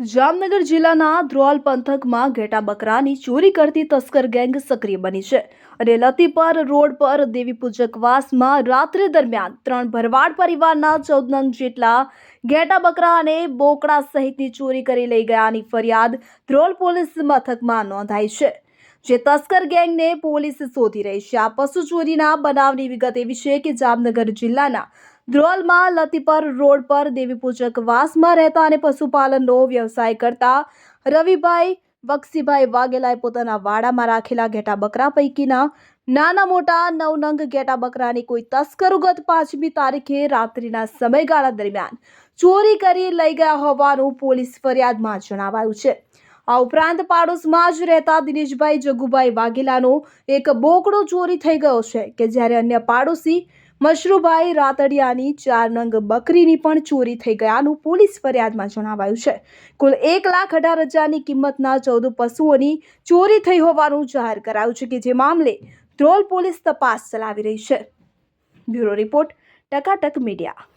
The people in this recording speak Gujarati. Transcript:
જામનગર જિલ્લાના ધ્રોલ પંથકમાં ઘેટા બકરાની ચોરી કરતી તસ્કર ગેંગ સક્રિય બની છે અને લતીપર રોડ પર દેવી પૂજકવાસમાં રાત્રિ દરમિયાન ત્રણ ભરવાડ પરિવારના ચૌદ જેટલા ઘેટા બકરા અને બોકડા સહિતની ચોરી કરી લઈ ગયાની ફરિયાદ ધ્રોલ પોલીસ મથકમાં નોંધાઈ છે. જે તસ્કર ગેંગને પોલીસ શોધી રહી છે. આ પશુ ચોરીના બનાવની વિગત એવી છે કે જામનગર જિલ્લાના ધ્રોલમાં લતીપર રોડ પર દેવી પૂજક વાસમાં રહેતા અને પશુપાલનનો વ્યવસાય કરતા રવિભાઈ બક્ષીભાઈ વાઘેલાએ પોતાના વાડામાં રાખેલા ઘેટા બકરા પૈકીના નાના મોટા નવનંગ ઘેટા બકરાની કોઈ તસ્કરો ગત પાંચમી તારીખે રાત્રિના સમયગાળા દરમિયાન ચોરી કરી લઈ ગયા હોવાનું પોલીસ ફરિયાદમાં જણાવાયું છે. આ ઉપરાંત પાડોશમાં જ રહેતા દિનેશભાઈ જગુભાઈ વાઘેલાનો એક બોકડો ચોરી થઈ ગયો છે કે જ્યારે અન્ય પાડોશી મશરૂભાઈ રાતડિયાની ચાર નંગ બકરીની પણ ચોરી થઈ ગયાનું પોલીસ ફરિયાદમાં જણાવાયું છે. કુલ એક લાખ અઢાર હજારની કિંમતના ચૌદ પશુઓની ચોરી થઈ હોવાનું જાહેર કરાયું છે કે જે મામલે ધ્રોલ પોલીસ તપાસ ચલાવી રહી છે. Bureau report Takatak media.